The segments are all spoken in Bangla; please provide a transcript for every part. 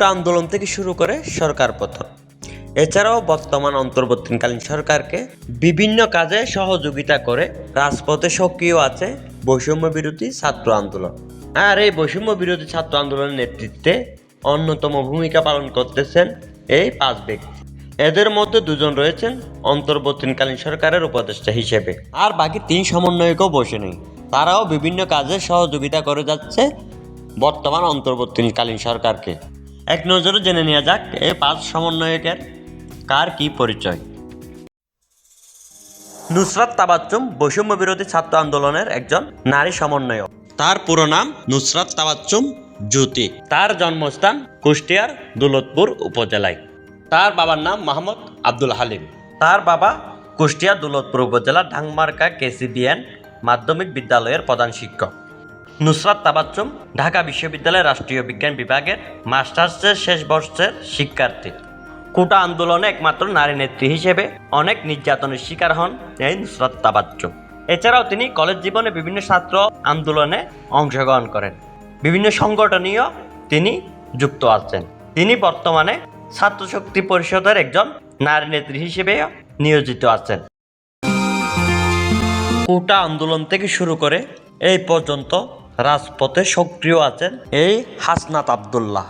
কোটা আন্দোলন থেকে শুরু করে সরকার পতন। এছাড়াও বর্তমান অন্তর্বর্তীকালীন সরকারকে বিভিন্ন কাজে সহযোগিতা করে রাজপথে সক্রিয় আছে বৈষম্য বিরোধী ছাত্র আন্দোলন। আর এই বৈষম্য বিরোধী ছাত্র আন্দোলনের নেতৃত্বে অন্যতম ভূমিকা পালন করতেছেন এই পাঁচ ব্যক্তি। এদের মধ্যে দুজন রয়েছেন অন্তর্বর্তীকালীন সরকারের উপদেষ্টা হিসেবে। আর বাকি তিন সমন্বয়কও বসে নেই। তারাও বিভিন্ন কাজে সহযোগিতা করে যাচ্ছে বর্তমান অন্তর্বর্তীকালীন সরকারকে। এক নজরে জেনে নেওয়া যাক এই পাঁচ সমন্বয়কের কার কি পরিচয়? নুসরাত তাবাচ্চুম বৈষম্য বিরোধী ছাত্র আন্দোলনের একজন নারী সমন্বয়ক। তার পুরো নাম নুসরাত তাবাচ্চুম জ্যোতি। তার জন্মস্থান কুষ্টিয়ার দৌলতপুর উপজেলায়। তার বাবার নাম মোহাম্মদ আব্দুল হালিম। তার বাবা কুষ্টিয়া দৌলতপুর উপজেলা ঢাংমার্কা কেসিবিএন মাধ্যমিক বিদ্যালয়ের প্রধান শিক্ষক। নুসরাত তাবাচ্চুম, ঢাকা বিশ্ববিদ্যালয়ের রাষ্ট্রীয় বিজ্ঞান বিভাগের মাস্টার্সের শেষ বর্ষের শিক্ষার্থী। কোটা আন্দোলনে একমাত্র নারী নেত্রী হিসেবে অনেক নির্যাতনের শিকার হন এই নুসরাত তাবাচ্চুম। এছাড়াও তিনি কলেজ জীবনে বিভিন্ন ছাত্র আন্দোলনে অংশগ্রহণ করেন। বিভিন্ন সংগঠনীয় তিনি যুক্ত আছেন। তিনি বর্তমানে ছাত্র শক্তি পরিষদের একজন নারী নেত্রী হিসেবে নিয়োজিত আছেন। কোটা আন্দোলন থেকে শুরু করে এই পর্যন্ত রাজপথে সক্রিয় আছেন এই হাসনাত আবদুল্লাহ।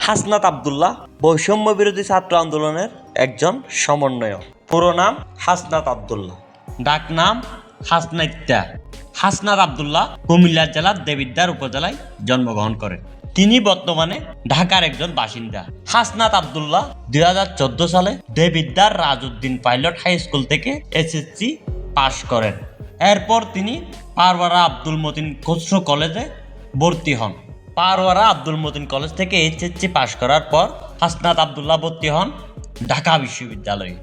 হাসনাত আবদুল্লাহ বৈষম্য বিরোধী ছাত্র আন্দোলনের একজন সমন্বয়ক। পুরো নাম হাসনাত আবদুল্লাহ। ডাক নাম হাসনাইত্যা। হাসনাত আবদুল্লাহ কুমিল্লা জেলার দেবিদ্দার উপজেলায় জন্মগ্রহণ করেন। তিনি বর্তমানে ঢাকার একজন বাসিন্দা। হাসনাত আবদুল্লাহ দুই হাজার চোদ্দ সালে Debidwar Rajuddin pilot high school থেকে এসএসসি পাশ করেন। এরপর তিনি পারওয়ারা আব্দুল মতিন খুচরো কলেজে ভর্তি হন। পারওয়ারা আব্দুল মতিন কলেজ থেকে এইচএসসি পাশ করার পর হাসনাত আবদুল্লাহ ভর্তি হন ঢাকা বিশ্ববিদ্যালয়ে।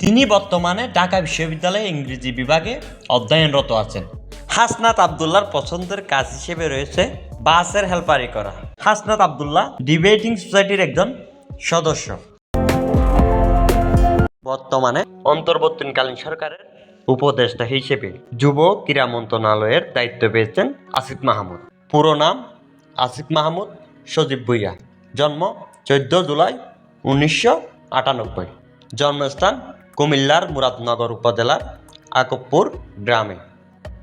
তিনি বর্তমানে ঢাকা বিশ্ববিদ্যালয়ে ইংরেজি বিভাগে অধ্যয়নরত আছেন। হাসনাত আবদুল্লাহর পছন্দের কাজ হিসেবে রয়েছে বাসের হেল্পারি করা। হাসনাত আবদুল্লাহ ডিবেটিং সোসাইটির একজন সদস্য। বর্তমানে অন্তর্বর্তীকালীন সরকারের উপদেষ্টা হিসেবে যুব ক্রীড়া মন্ত্রণালয়ের দায়িত্ব পেয়েছেন আসিফ মাহমুদ। পুরো নাম আসিফ মাহমুদ, সজীব ভুইয়া। জন্ম চোদ্দ জুলাই উনিশশো আটানব্বই। জন্মস্থান কুমিল্লার মুরাদনগর উপজেলার আকবপুর গ্রামে।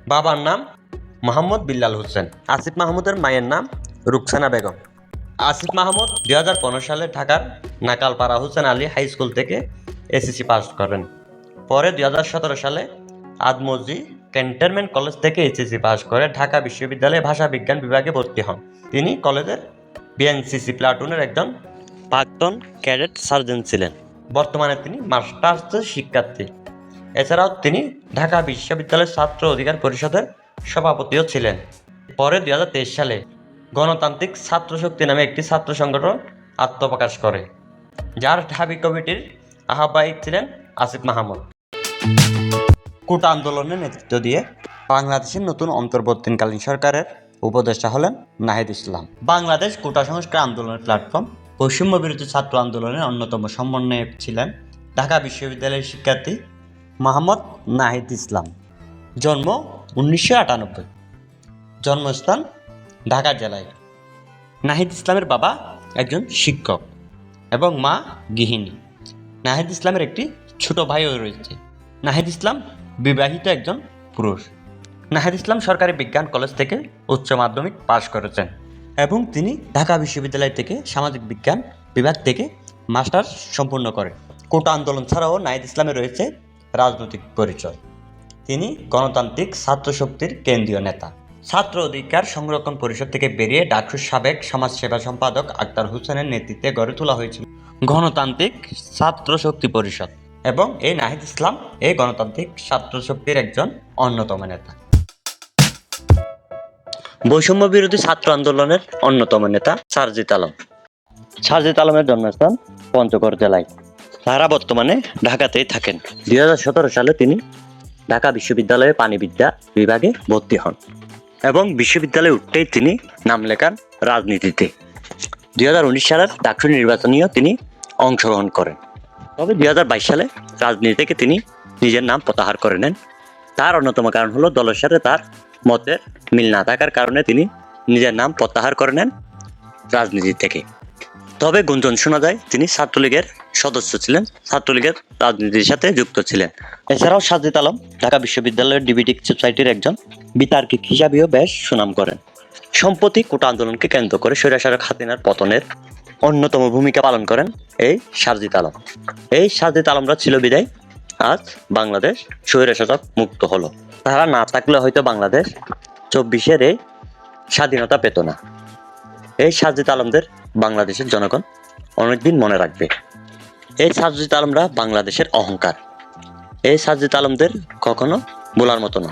বাবার নাম মোহাম্মদ বিল্লাল হোসেন। আসিফ মাহমুদের মায়ের নাম রুকসানা বেগম। আসিফ মাহমুদ দু হাজার পনেরো সালে ঢাকার নাকালপাড়া হোসেন আলী হাই স্কুল থেকে এসএসসি পাস করেন। পরে দুই হাজার সতেরো সালে আদমজি ক্যান্টনমেন্ট কলেজ থেকে এইচএসি পাস করে ঢাকা বিশ্ববিদ্যালয়ে ভাষা বিজ্ঞান বিভাগে ভর্তি হন। তিনি কলেজের বিএনসিসি প্লাটুনের একজন প্রাক্তন ক্যাডেট সার্জন ছিলেন। বর্তমানে তিনি মাস্টার্সের শিক্ষার্থী। এছাড়াও তিনি ঢাকা বিশ্ববিদ্যালয়ের ছাত্র অধিকার পরিষদের সভাপতিও ছিলেন। পরে দুই হাজার তেইশ সালে গণতান্ত্রিক ছাত্র শক্তি নামে একটি ছাত্র সংগঠন আত্মপ্রকাশ করে, যার ঢাবি কমিটির আহ্বায়ক ছিলেন আসিফ মাহমুদ। কোটা আন্দোলনে নেতৃত্ব দিয়ে বাংলাদেশের নতুন অন্তর্বর্তীকালীন সরকারের উপদেষ্টা হলেন নাহিদ ইসলাম। বাংলাদেশ কোটা সংস্কার আন্দোলনের প্ল্যাটফর্ম বৈষম্য বিরোধী ছাত্র আন্দোলনের অন্যতম সমন্বয়ক ছিলেন ঢাকা বিশ্ববিদ্যালয়ের শিক্ষার্থী মোহাম্মদ নাহিদ ইসলাম। জন্ম উনিশশো আটানব্বই, জন্মস্থান ঢাকা জেলায়। নাহিদ ইসলামের বাবা একজন শিক্ষক এবং মা গৃহিণী। নাহিদ ইসলামের একটি ছোট ভাইও রয়েছে। নাহিদ ইসলাম বিবাহিত একজন পুরুষ। নাহিদ ইসলাম সরকারি বিজ্ঞান কলেজ থেকে উচ্চ মাধ্যমিক পাশ করেছেন এবং তিনি ঢাকা বিশ্ববিদ্যালয় থেকে সামাজিক বিজ্ঞান বিভাগ থেকে মাস্টার্স সম্পূর্ণ করেন। কোটা আন্দোলন ছাড়াও নাহিদ ইসলামে রয়েছে রাজনৈতিক পরিচয়। তিনি গণতান্ত্রিক ছাত্র শক্তির কেন্দ্রীয় নেতা। ছাত্র অধিকার সংরক্ষণ পরিষদ থেকে বেরিয়ে ডাকসুর সাবেক সমাজসেবা সম্পাদক আক্তার হোসেনের নেতৃত্বে গড়ে তোলা হয়েছিল গণতান্ত্রিক ছাত্র শক্তি পরিষদ। এবং এই নাহিদ ইসলাম এই গণতান্ত্রিক ছাত্র শক্তির একজন অন্যতম নেতা। বৈষম্য বিরোধী ছাত্র আন্দোলনের অন্যতম নেতা সারজিত আলম। সারজিত আলমের জন্মস্থান পঞ্চগড় জেলায়। তারা বর্তমানে ঢাকাতেই থাকেন। দুই হাজার সতেরো সালে তিনি ঢাকা বিশ্ববিদ্যালয়ে পানিবিদ্যা বিভাগে ভর্তি হন এবং বিশ্ববিদ্যালয়ে উঠতেই তিনি নাম লেখান রাজনীতিতে। দুই হাজার উনিশ সালের ডাকসু নির্বাচনীয় তিনি অংশগ্রহণ করেন। তবে দুই হাজার বাইশ সালে রাজনীতি থেকে তিনি নিজের নাম প্রত্যাহার করে নেন। তার অন্যতম কারণ হলো দলের সাথে তার মতের মিল না থাকার কারণে তিনি নিজের নাম প্রত্যাহার করে নেন রাজনীতি থেকে। তবে গুঞ্জন শোনা যায়, তিনি ছাত্রলীগের সদস্য ছিলেন, ছাত্রলীগের রাজনীতির সাথে যুক্ত ছিলেন। এছাড়াও সাজিদ আলম ঢাকা বিশ্ববিদ্যালয়ের ডিবিটিক সোসাইটির একজন বিতার্কিক হিসাবেও বেশ সুনাম করেন। সম্প্রতি কোটা আন্দোলনকে কেন্দ্র করে স্বৈরাচারক হাসিনার পতনের অন্যতম ভূমিকা পালন করেন এই সাজিদ আলম। এই সাজিদ আলমরা ছিল বিদায়। আজ বাংলাদেশ স্বৈরাচারক মুক্ত হলো। তারা না থাকলে হয়তো বাংলাদেশ চব্বিশের এই স্বাধীনতা পেত না। এই সাজিদ আলমদের বাংলাদেশের জনগণ অনেকদিন মনে রাখবে। এই সাজিদ আলমরা বাংলাদেশের অহংকার। এই সাজিদ আলমদের কখনো বলার মতো না